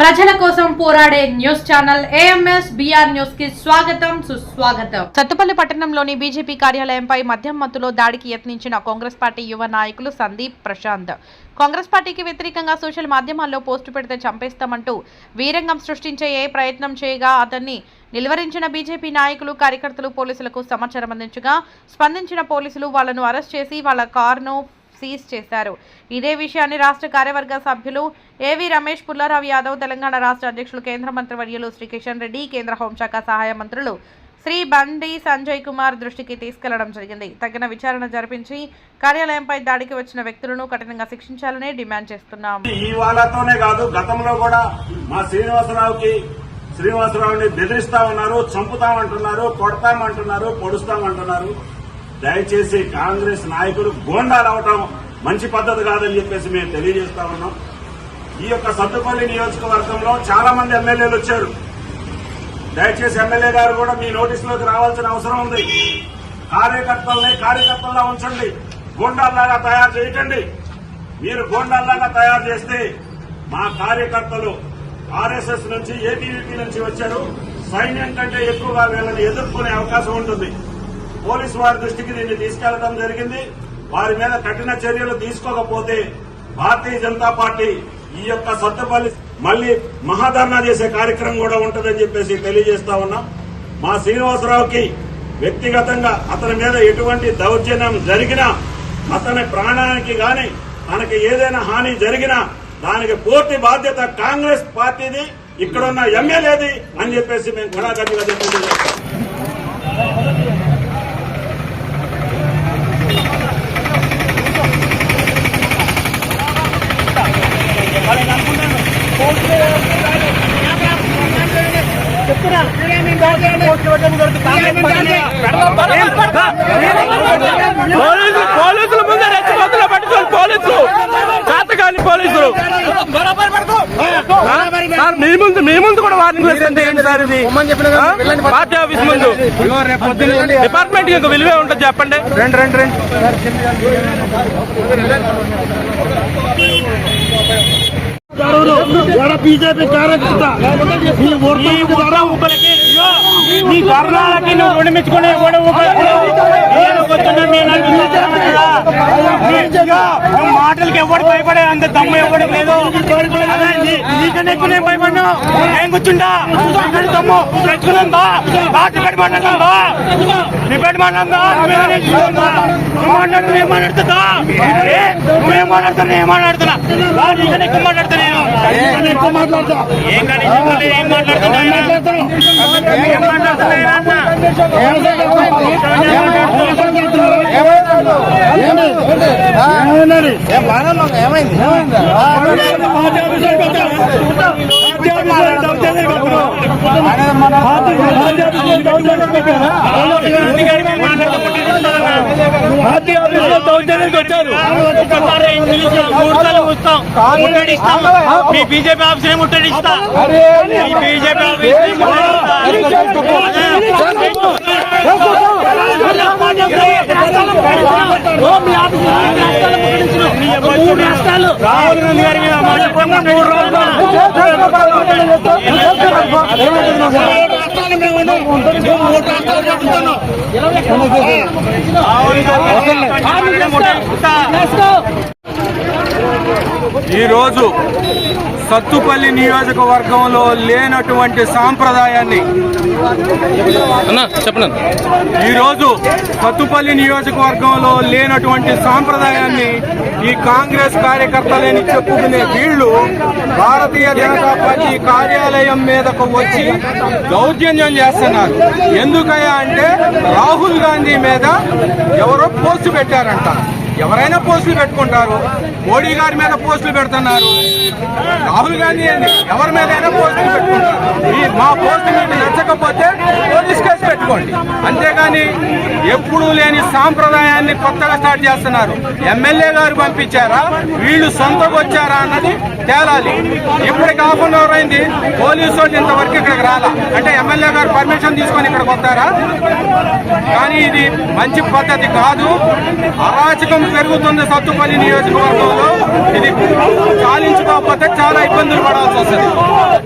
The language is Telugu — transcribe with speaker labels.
Speaker 1: ప్రజల కోసం పోరాడే న్యూస్ ఛానల్ ఏఎంఎస్ బిఆర్ న్యూస్కి స్వాగతం సుస్వాగతం. సత్తుపల్లి పట్టణంలోని బీజేపీ కార్యాలయంపై మద్యం మత్తులో దాడికి యత్నించిన కాంగ్రెస్ పార్టీ యువ నాయకులు సందీప్ ప్రశాంత్. కాంగ్రెస్ పార్టీకి వ్యతిరేకంగా సోషల్ మాధ్యమాల్లో పోస్టు పెడితే చంపేస్తామంటూ వీరంగం సృష్టించే ఏ ప్రయత్నం చేయగా అతన్ని నిలువరించిన బీజేపీ నాయకులు కార్యకర్తలు పోలీసులకు సమాచారం అందించగా స్పందించిన పోలీసులు వాళ్ళను అరెస్ట్ చేసి వాళ్ళ కారును సీజ్ చేశారు. ఇదే విషయాన్ని రాష్ట్ర కార్యవర్గ సభ్యులు ఏవి రమేష్ పుల్లారావు యాదవ్ తెలంగాణ రాష్ట్ర అధ్యక్షులు కేంద్ర మంత్రి వర్యులు శ్రీ కిషన్ రెడ్డి కేంద్ర హోంశాఖ సహాయ మంత్రులు శ్రీ బండి సంజయ్ కుమార్ దృష్టికి తీసుకెళ్ళడం జరిగింది. తగిన విచారణ జరిపించి కార్యాలయంపై దాడికి వచ్చిన వ్యక్తులను కఠినంగా శిక్షించాలని డిమాండ్ చేస్తున్నాం.
Speaker 2: ఇవాళతోనే కాదు గతంలో కూడా మా శ్రీనివాసరావుకి శ్రీనివాసరావుని బెదిరిస్తా ఉన్నారు చంపుతామంటున్నారు కొడతామంటున్నారు పొడుస్తామంటున్నారు. దయచేసి కాంగ్రెస్ నాయకులు గోండాలు అవటం మంచి పద్ధతి కాదని చెప్పేసి మేము తెలియజేస్తా ఉన్నాం. ఈ యొక్క సత్తుపల్లి నియోజకవర్గంలో చాలా మంది ఎమ్మెల్యేలు వచ్చారు. దయచేసి ఎమ్మెల్యే గారు కూడా మీ నోటీసులోకి రావాల్సిన అవసరం ఉంది. కార్యకర్తల్ని కార్యకర్తల్లా ఉంచండి. గోండాల్లాగా తయారు చేయకండి. మీరు గోండాల్లాగా తయారు చేస్తే మా కార్యకర్తలు ఆర్ఎస్ఎస్ నుంచి ఏబీవీపీ నుంచి వచ్చారు. సైన్యం కంటే ఎక్కువగా వీళ్ళని ఎదుర్కొనే అవకాశం ఉంటుంది. పోలీసు వారి దృష్టికి దీన్ని తీసుకెళ్ళడం జరిగింది. వారి మీద కఠిన చర్యలు తీసుకోకపోతే భారతీయ జనతా పార్టీ ఈ యొక్క సత్తపల్లి మళ్ళీ మహాధర్నా చేసే కార్యక్రమం కూడా ఉంటుందని చెప్పేసి తెలియజేస్తా ఉన్నాం. మా శ్రీనివాసరావుకి వ్యక్తిగతంగా అతని మీద ఎటువంటి దౌర్జన్యం జరిగినా అతని ప్రాణానికి గాని తనకి ఏదైనా హాని జరిగినా దానికి పూర్తి బాధ్యత కాంగ్రెస్ పార్టీది ఇక్కడున్న ఎమ్మెల్యేది అని చెప్పేసి మేము గుణాగతిగా తెలియజేస్తాం
Speaker 3: పోలీసులు పోలీసులు ముందే రెచ్చగొత్తులో పట్టుకోవాలి పోలీసులు చేతకాని పోలీసులు. మీ ముందు మీ ముందు కూడా వార్నింగ్ వేసింది ఏంటి సార్ ఇది? పార్టీ ఆఫీస్ ముందు. డిపార్ట్మెంట్ ఇంకా విలువే ఉంటుంది చెప్పండి. రెండు రెండు రెండు. కర్ణాలకి నువ్వు కూడా. నేను నలుగురు వస్తున్నాను కదా. నీ- ఇదిగో, నువ్వు మాటలకి ఎవడు భయపడే అంత దమ్ము ఎవడు లేదు? అదే, నీ- నీకన్నా ఎక్కువ నేను భయపడినా. ఏం కూర్చుంటా దమ్ము? తెచ్చుకున్నా నువ్వు మాట్లాడుతున్నా ఏం మాట్లాడుతుందా ఏ? నువ్వేం మాట్లాడుతున్నా ఏం మాట్లాడుతున్నా? బా, నీకన్నా ఎక్కువ మాట్లాడుతున్నా. నేను
Speaker 4: ఎక్కువ మాట్లాడతా
Speaker 3: మాట్లాడకపోతే వచ్చారు వస్తాం ముట్టడిస్తాం మీ బీజేపీ ఆఫీస్ ముట్టడిస్తా మీ బీజేపీ ఆఫీస్ రాహుల్ గాంధీ గారి మీద మూడు ఈరోజు సత్తుపల్లి నియోజకవర్గంలో లేనటువంటి సాంప్రదాయాన్ని
Speaker 5: చెప్పండి
Speaker 3: ఈరోజు సత్తుపల్లి నియోజకవర్గంలో లేనటువంటి సాంప్రదాయాన్ని ఈ కాంగ్రెస్ కార్యకర్తలేని చెప్పుకునే వీళ్ళు భారతీయ జనతా పార్టీ కార్యాలయం మీదకు వచ్చి దౌర్జన్యం చేస్తున్నారు. ఎందుకయ్యా అంటే రాహుల్ గాంధీ మీద ఎవరో పోస్టు పెట్టారంట. ఎవరైనా పోస్టులు పెట్టుకుంటారు. మోడీ గారి మీద పోస్టులు పెడుతున్నారు. రాహుల్ గాంధీ ఎవరి మీద అయినా పోస్టులు పెట్టుకుంటారు. ఈ మా పోస్టు మీకు చేసుకోండి. అంతేగాని ఎప్పుడూ లేని సాంప్రదాయాన్ని కొత్తగా స్టార్ట్ చేస్తున్నారు. ఎమ్మెల్యే గారు పంపించారా? వీళ్ళు సొంతకు వచ్చారా అన్నది తేలాలి. ఇప్పటికి కాకుండా అయింది. పోలీసు వాళ్ళు ఇంతవరకు ఇక్కడికి రాలా. అంటే ఎమ్మెల్యే గారు పర్మిషన్ తీసుకొని ఇక్కడికి వస్తారా? కానీ ఇది మంచి పద్ధతి కాదు. అరాచకం పెరుగుతుంది సత్తుపల్లి నియోజకవర్గంలో. ఇది చాలించుకోకపోతే చాలా ఇబ్బందులు పడాల్సి వస్తుంది.